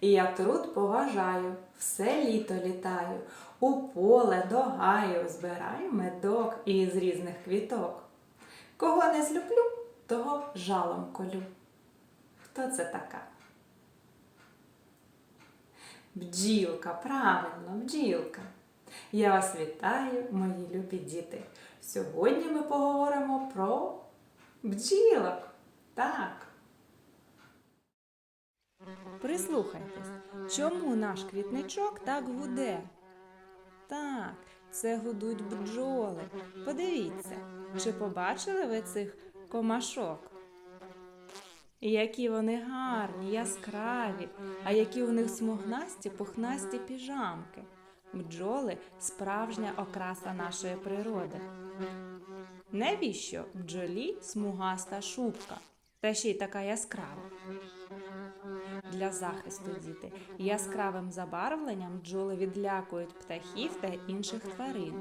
І я труд поважаю, все літо літаю, у поле до гаю збираю медок із різних квіток. Кого не злюблю, того жалом колю. Хто це така? Бджілка, правильно, бджілка. Я вас вітаю, мої любі діти. Сьогодні ми поговоримо про бджілок. Так. Прислухайтесь, чому наш квітничок так гуде? Так, це гудуть бджоли. Подивіться, чи побачили ви цих комашок? Які вони гарні, яскраві, а які у них смугнасті пухнасті піжамки. Бджоли справжня окраса нашої природи. Навіщо бджолі смугаста шубка? Та ще й така яскрава. Для захисту діти яскравим забарвленням бджоли відлякують птахів та інших тварин.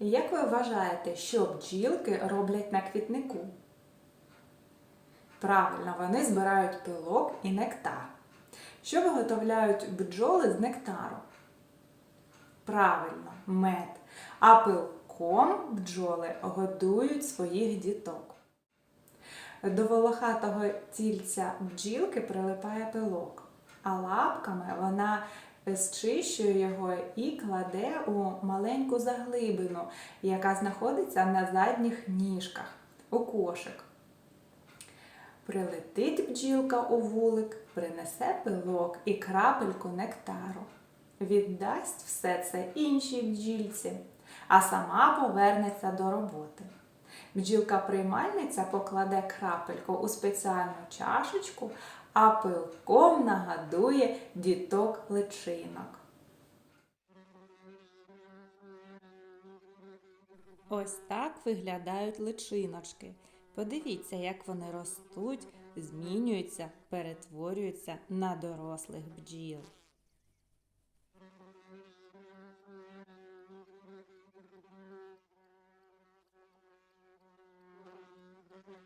Як ви вважаєте, що бджілки роблять на квітнику? Правильно, вони збирають пилок і нектар. Що виготовляють бджоли з нектару? Правильно, мед. А пилком бджоли годують своїх діток. До волохатого тільця бджілки прилипає пилок, а лапками вона зчищує його і кладе у маленьку заглибину, яка знаходиться на задніх ніжках, у кошик. Прилетить бджілка у вулик, принесе пилок і крапельку нектару. Віддасть все це іншій бджільці, а сама повернеться до роботи. Бджілка-приймальниця покладе крапельку у спеціальну чашечку, а пилком нагадує діток личинок. Ось так виглядають личиночки. Подивіться, як вони ростуть, змінюються, перетворюються на дорослих бджіл.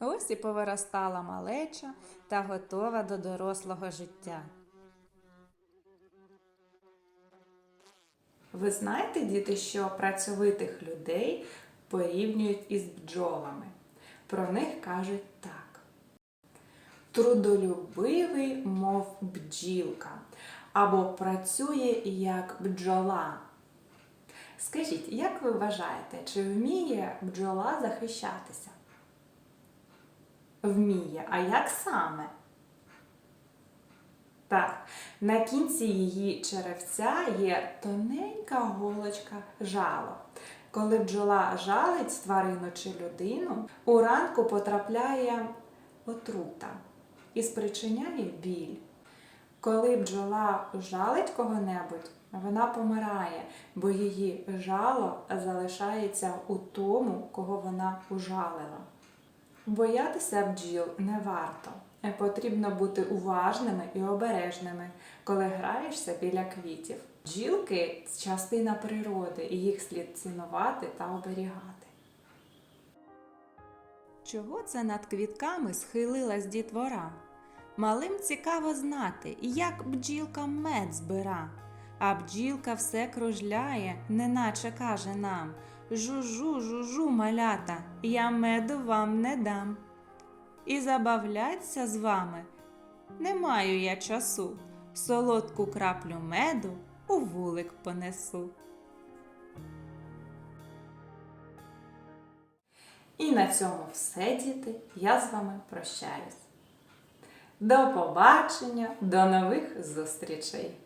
Ось і повиростала малеча та готова до дорослого життя. Ви знаєте, діти, що працьовитих людей порівнюють із бджолами. Про них кажуть так. Трудолюбивий, мов бджілка, або працює як бджола. Скажіть, як ви вважаєте, чи вміє бджола захищатися? Вміє. А як саме? Так, на кінці її черевця є тоненька голочка жало. Коли бджола жалить тварину чи людину, уранку потрапляє отрута і спричиняє біль. Коли бджола жалить кого-небудь, вона помирає, бо її жало залишається у тому, кого вона ужалила. Боятися бджіл не варто. Е, Потрібно бути уважними і обережними, коли граєшся біля квітів. Бджілки – частина природи, і їх слід цінувати та оберігати. Чого це над квітками схилилась дітвора? Малим цікаво знати, як бджілка мед збира. А бджілка все кружляє, неначе каже нам Жужу, жужу, малята, я меду вам не дам. І забавляться з вами не маю я часу, солодку краплю меду у вулик понесу. І на цьому все, діти. Я з вами прощаюсь. До побачення, до нових зустрічей!